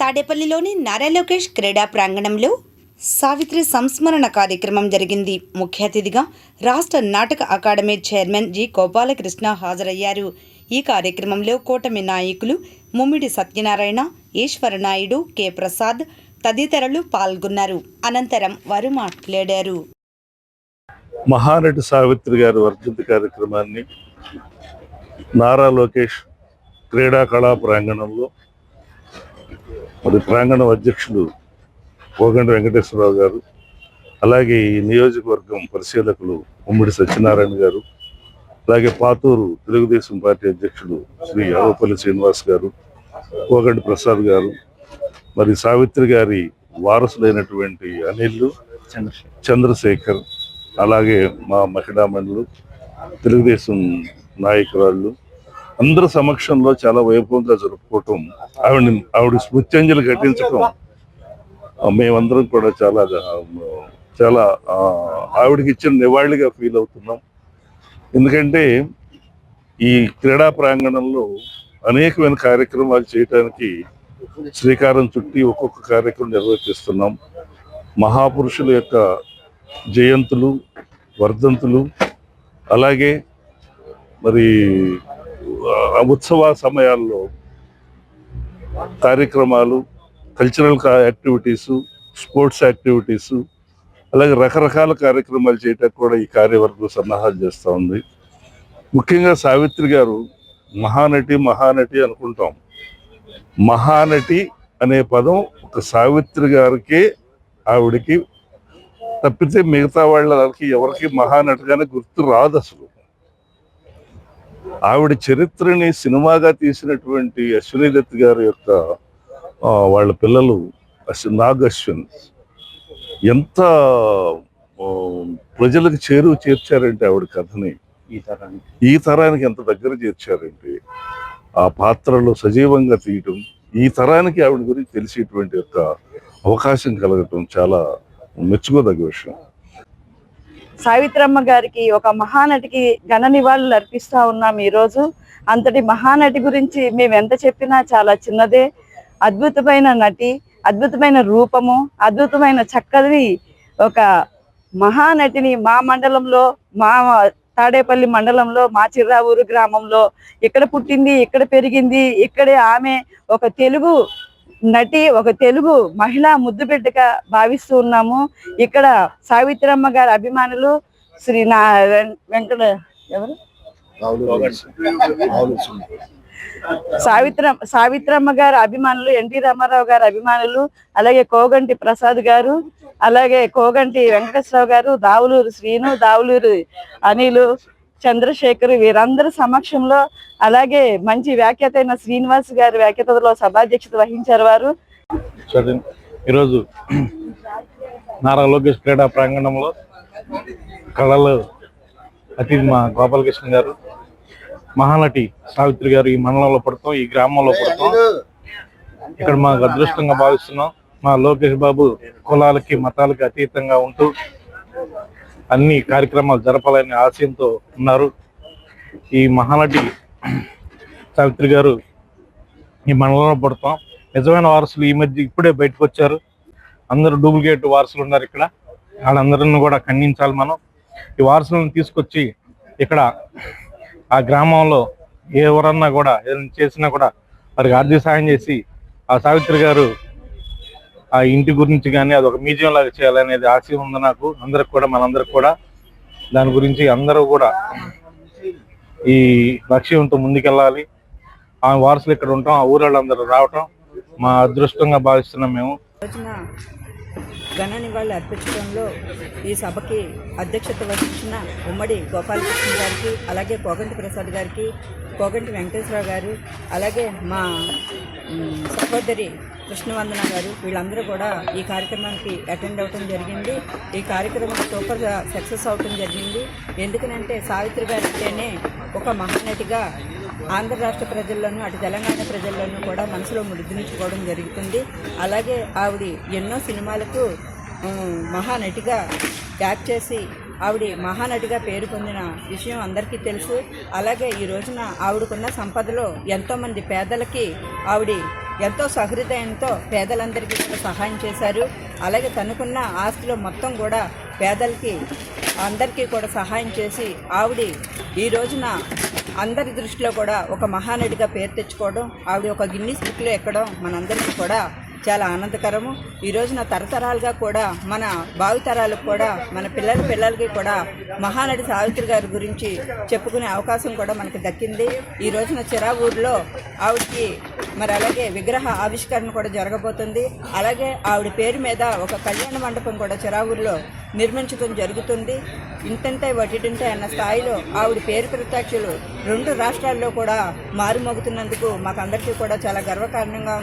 తాడేపల్లిలోని నారా లోకేష్ క్రీడా ప్రాంగణంలో సావిత్రి సంస్మరణ కార్యక్రమం జరిగింది. ముఖ్య అతిథిగా రాష్ట్ర నాటక అకాడమీ చైర్మన్ జి గోపాలకృష్ణ హాజరయ్యారు. ఈ కార్యక్రమంలో కూటమి నాయకులు ముమ్మిడి సత్యనారాయణ ఈశ్వర నాయుడు కె ప్రసాద్ తదితరులు పాల్గొన్నారు. అనంతరం వారు మాట్లాడారు. మహానటి సావిత్రి గారి వర్ధంతి కార్యక్రమాన్ని నారా లోకేష్ క్రీడా కళా ప్రాంగణంలో మరి ప్రాంగణం అధ్యక్షులు కోగండ వెంకటేశ్వరరావు గారు అలాగే ఈ నియోజకవర్గం పరిశీలకులు ఉమ్మడి సత్యనారాయణ గారు అలాగే పాతూరు తెలుగుదేశం పార్టీ అధ్యక్షుడు శ్రీ అరవపల్లి శ్రీనివాస్ గారు కోగండి ప్రసాద్ గారు మరి సావిత్రి గారి వారసులైనటువంటి అనిల్లు చంద్రశేఖర్ అలాగే మా మహిళామణులు తెలుగుదేశం నాయకురాళ్ళు అందరి సమక్షంలో చాలా వైభవంగా జరుపుకోవటం ఆవిడ ఆవిడ స్మృత్యంజలి ఘటించటం మేమందరం కూడా చాలా చాలా ఆవిడకి ఇచ్చిన నివాళిగా ఫీల్ అవుతున్నాం. ఎందుకంటే ఈ క్రీడా ప్రాంగణంలో అనేకమైన కార్యక్రమాలు చేయటానికి శ్రీకారం చుట్టి ఒక్కొక్క కార్యక్రమం నిర్వహిస్తున్నాం. మహాపురుషుల యొక్క జయంతులు వర్ధంతులు అలాగే మరి ఉత్సవ సమయాల్లో కార్యక్రమాలు కల్చరల్ యాక్టివిటీసు స్పోర్ట్స్ యాక్టివిటీసు అలాగే రకరకాల కార్యక్రమాలు చేయటానికి కూడా ఈ కార్యవర్గం సన్నాహాలు చేస్తూ ఉంది. ముఖ్యంగా సావిత్రి గారు మహానటి మహానటి అనుకుంటాం. మహానటి అనే పదం ఒక సావిత్రి గారికి ఆవిడికి తప్పితే మిగతా వాళ్ళకి ఎవరికి మహానటిగానే గుర్తు రాదు అసలు. ఆవిడ చరిత్రని సినిమాగా తీసినటువంటి అశ్విని దత్ గారి యొక్క వాళ్ళ పిల్లలు నాగ్ అశ్విన్ ఎంత ప్రజలకు చేరువ చేర్చారంటే ఆవిడ కథని. ఈ తరానికి. ఈ తరానికి ఎంత దగ్గర చేర్చారంటే ఆ పాత్రలో సజీవంగా తీయటం ఈ తరానికి ఆవిడ గురించి తెలిసేటువంటి యొక్క అవకాశం కలగటం చాలా మెచ్చుకోదగ్గ విషయం. సావిత్రమ్మ గారికి ఒక మహానటికి ఘన నివాళులు అర్పిస్తా ఉన్నాం ఈరోజు. అంతటి మహానటి గురించి మేము ఎంత చెప్పినా చాలా చిన్నదే. అద్భుతమైన నటి అద్భుతమైన రూపము అద్భుతమైన చక్కని ఒక మహానటిని మా మండలంలో మా తాడేపల్లి మండలంలో మా చిర్రావూరు గ్రామంలో ఇక్కడ పుట్టింది ఇక్కడ పెరిగింది ఇక్కడే ఆమె ఒక తెలుగు నటి ఒక తెలుగు మహిళా ముద్దుబిడ్డగా భావిస్తూ ఉన్నాము. ఇక్కడ సావిత్రమ్మ గారి అభిమానులు శ్రీ నా వెంకట ఎవరు? సావిత్ర సావిత్రమ్మ గారి అభిమానులు ఎన్టీ రామారావు గారి అభిమానులు అలాగే కోగంటి ప్రసాద్ గారు అలాగే కోగంటి వెంకటేశ్వరరావు గారు దావులూరు శ్రీను దావులూరు అనిలు చంద్రశేఖర్ వీరందరి సమక్షంలో అలాగే మంచి వ్యాఖ్యాత అయిన శ్రీనివాస్ గారి వ్యాఖ్యాతలో సభాధ్యక్షత వహించారు వారు. ఈరోజు నారా లోకేష్ క్రీడా ప్రాంగణంలో కళలు అతిథి మా గోపాలకృష్ణ గారు మహానటి సావిత్రి గారు ఈ మండలంలో పడతాం ఈ గ్రామంలో పడతాం. ఇక్కడ మాకు అదృష్టంగా భావిస్తున్నాం. మా లోకేష్ బాబు కులాలకి మతాలకి అతీతంగా ఉంటూ అన్ని కార్యక్రమాలు జరపాలని ఆశయంతో ఉన్నారు. ఈ మహానటి సావిత్రి గారు ఈ మండలంలో పడతాం. నిజమైన వారసులు ఈ మధ్య ఇప్పుడే బయటకు వచ్చారు. అందరూ డూప్లికేట్ వారసులు ఉన్నారు ఇక్కడ. వాళ్ళందరిని కూడా ఖండించాలి మనం. ఈ వారసులను తీసుకొచ్చి ఇక్కడ ఆ గ్రామంలో ఎవరన్నా కూడా ఏదైనా చేసినా కూడా వారికి ఆర్థిక సాయం చేసి ఆ సావిత్రి గారు ఆ ఇంటి గురించి కానీ అది ఒక మ్యూజియం లాగా చేయాలనేది ఆశయం ఉంది నాకు. అందరికి కూడా మనందరికి కూడా. దాని గురించి అందరూ కూడా ఈ లక్ష్యంతో ముందుకెళ్ళాలి. ఆ వారసులు ఇక్కడ ఉంటాం ఆ ఊరోళ్ళందరూ రావటం మా అదృష్టంగా భావిస్తున్నాం మేము. రోజున ఘన నివాళులు అర్పించడంలో ఈ సభకి అధ్యక్షత వహించిన ఉమ్మడి గోపాలకృష్ణ గారికి అలాగే కోగంటి ప్రసాద్ గారికి కోగంటి వెంకటేశ్వరరావు గారు అలాగే మా సహోదరి కృష్ణవందన గారు వీళ్ళందరూ కూడా ఈ కార్యక్రమానికి అటెండ్ అవ్వటం జరిగింది. ఈ కార్యక్రమం సూపర్గా సక్సెస్ అవటం జరిగింది. ఎందుకనంటే సావిత్రి గారితేనే ఒక మహానటిగా ఆంధ్ర రాష్ట్ర ప్రజల్లోనూ అటు తెలంగాణ ప్రజల్లోనూ కూడా మనసులో ముద్రించుకోవడం జరుగుతుంది. అలాగే ఆవిడ ఎన్నో సినిమాలకు మహానటిగా యాక్ట్ చేసి ఆవిడ మహానటిగా పేరు పొందిన విషయం అందరికీ తెలుసు. అలాగే ఈ రోజున ఆవిడకున్న సంపదలో ఎంతోమంది పేదలకి ఆవిడ ఎంతో సహృదయంతో పేదలందరికీ కూడా సహాయం చేశారు. అలాగే తనకున్న ఆస్తిలో మొత్తం కూడా పేదలకి అందరికీ కూడా సహాయం చేసి ఆవిడ ఈ రోజున అందరి దృష్టిలో కూడా ఒక మహానటిగా పేరు తెచ్చుకోవడం ఆవిడ ఒక గిన్నీస్ బుక్లో ఎక్కడం మనందరికీ కూడా చాలా ఆనందకరము. ఈ రోజున తరతరాలుగా కూడా మన భావితరాలకు కూడా మన పిల్లల పిల్లలకి కూడా మహానటి సావిత్రి గారి గురించి చెప్పుకునే అవకాశం కూడా మనకు దక్కింది. ఈ రోజున చిరావూరులో ఆవిడకి మరి అలాగే విగ్రహ ఆవిష్కరణ కూడా జరగబోతుంది. అలాగే ఆవిడ పేరు మీద ఒక కళ్యాణ మండపం కూడా చిరావూరులో నిర్మించడం జరుగుతుంది. ఇంతంటే వటింటే అన్న స్థాయిలో ఆవిడ పేరు ప్రత్యక్షులు రెండు రాష్ట్రాల్లో కూడా మారుమోగుతున్నందుకు మాకందరికీ కూడా చాలా గర్వకారణంగా